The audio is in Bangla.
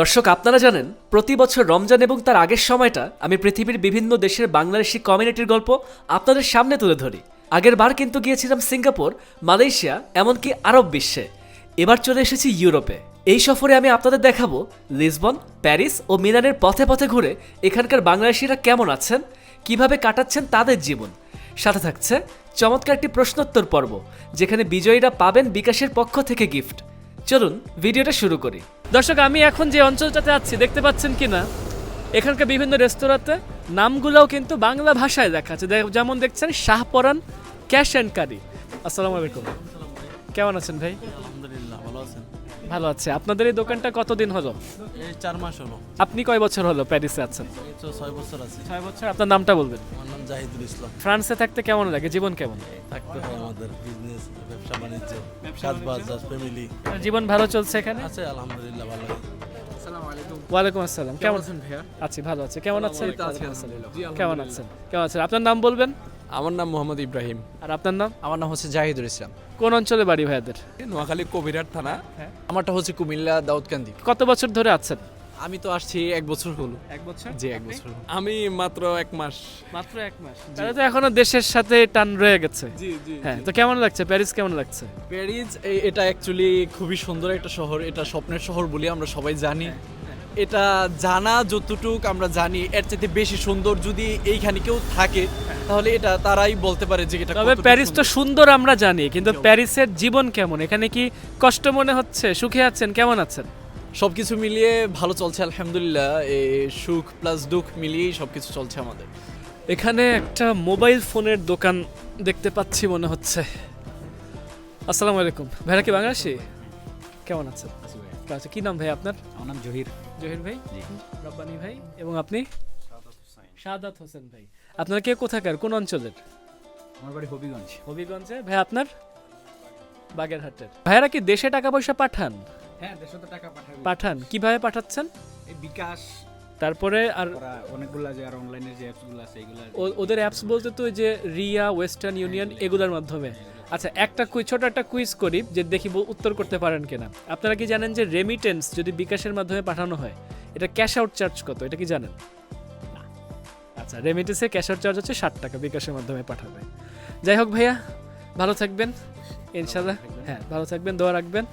দর্শক, আপনারা জানেন, প্রতি বছর রমজান এবং তার আগের সময়টা আমি পৃথিবীর বিভিন্ন দেশের বাংলাদেশি কমিউনিটির গল্প আপনাদের সামনে তুলে ধরি। আগের বার কিন্তু গিয়েছিলাম সিঙ্গাপুর, মালয়েশিয়া, এমনকি আরব বিশ্বে। এবার চলে এসেছি ইউরোপে। এই সফরে আমি আপনাদের দেখাবো লিসবন, প্যারিস ও মিলানের পথে পথে ঘুরে এখানকার বাংলাদেশিরা কেমন আছেন, কীভাবে কাটাচ্ছেন তাদের জীবন। সাথে থাকছে চমৎকার একটি প্রশ্নোত্তর পর্ব, যেখানে বিজয়ীরা পাবেন বিকাশের পক্ষ থেকে গিফট চলুন, ভিডিওটা শুরু করি। দর্শক, আমি এখন যে অঞ্চলটাতে আছি, দেখতে পাচ্ছেন কি না এখানকার বিভিন্ন রেস্তোরাঁতে নামগুলোও কিন্তু বাংলা ভাষায় দেখা আছে। যেমন দেখছেন শাহপরান ক্যাশ অ্যান্ড কারি। আসসালামু আলাইকুম। কেমন আছেন ভাই? আলহামদুলিল্লাহ, ভালো আছেন। ভালো আছে। আপনাদের এই দোকানটা কতদিন হলো? এই চার মাস হলো। আপনি কয় বছর হলো প্যারিসে আছেন? ছয় বছর আছে। ছয় বছর আপনার নামটা বলবেন? আমার নাম জাহিদুল ইসলাম। ফ্রান্সে থাকতে কেমন লাগে? জীবন কেমন? থাকতে হয় আমাদের বিজনেস ব্যবসা বাণিজ্য কাজ বাজ ফ্যামিলি জীবন ভালো চলছে এখানে? আছে আলহামদুলিল্লাহ ভালো ওয়ালাইকুম আসসালাম। কেমন আছেন ভাইয়া? আছি ভালো আছি। কেমন আছেন? কেমন আছেন? কেমন আছেন? আপনার নাম বলবেন? আমার নাম মোহাম্মদ ইব্রাহিম। আর আপনার নাম? আমার নাম হচ্ছে জাহিদুল ইসলাম। কোন অঞ্চলে বাড়ি ভাইয়াদের নোয়াখালী কবিরাট থানা। হ্যাঁ। আমারটা হচ্ছে কুমিল্লা দাউদকান্দি। কত বছর ধরে আছেন? আমি তো আসছি এক বছর হলো। এক বছর? জি এক বছর আমি মাত্র এক মাস। মাত্র এক মাস। তাহলে তো এখনও দেশের সাথে টান রয়ে গেছে। জি জি হ্যাঁ তো কেমন লাগছে? প্যারিস কেমন লাগছে? প্যারিস এটা অ্যাকচুয়ালি খুবই সুন্দর একটা শহর। এটা স্বপ্নের শহর বলে আমরা সবাই জানি। এটা জানা যতটুক আমরা জানি এর চাইতে বেশি সুন্দর যদি এইখানে কেউ থাকে তাহলে এটা তারাই বলতে পারে যে এটা তবে প্যারিস তো সুন্দর। আমরা জানি কিন্তু প্যারিসের জীবন কেমন? এখানে কি কষ্ট মনে হচ্ছে? সুখে আছেন? কেমন আছেন? সবকিছু মিলিয়ে ভালো চলছে আলহামদুলিল্লাহ। এই সুখ প্লাস দুঃখ মিলিয়েই সবকিছু চলছে আমাদের। এখানে একটা মোবাইল ফোনের দোকান দেখতে পাচ্ছি মনে হচ্ছে। আসসালামু আলাইকুম। ভাইরা কি বাংলাদেশি? কেমন আছেন? আচ্ছা কি নাম ভাই আপনার? আমার নাম জহির। জহির ভাই রব্বানি ভাই এবং আপনি? সাদাত হোসেন। ভাই। আপনার কে কোথাকার? কোন অঞ্চলের? আমার বাড়ি হবিগঞ্জ। হবিগঞ্জে। ভাই আপনার? বাগেরহাটের। ভাইয়ারা কি দেশে টাকা পয়সা পাঠান? হ্যাঁ দেড়শো টাকা পাঠাবো পাঠান। কীভাবে পাঠাচ্ছেন? এই বিকাশ তারপরে আর অনেকগুলো যে আর অনলাইনে যে অ্যাপসগুলো আছে এইগুলো ও- ওদের অ্যাপস বলতে তো ওই যে রিয়া ওয়েস্টার্ন ইউনিয়ন এগুলোর মাধ্যমে। আচ্ছা একটা কুইজ ছোট একটা কুইজ করি যে দেখি উত্তর করতে পারেন কিনা। আপনারা কি জানেন যে রেমিটেন্স যদি বিকাশের মাধ্যমে পাঠানো হয় এটা ক্যাশ আউট চার্জ কত? এটা কি জানেন? আচ্ছা রেমিটেন্সে ক্যাশ আউট চার্জ হচ্ছে ষাট টাকা বিকাশের মাধ্যমে পাঠাবে। যাই হোক ভাইয়া ভালো থাকবেন। ইনশাল্লাহ হ্যাঁ ভালো থাকবেন দোয়া রাখবেন।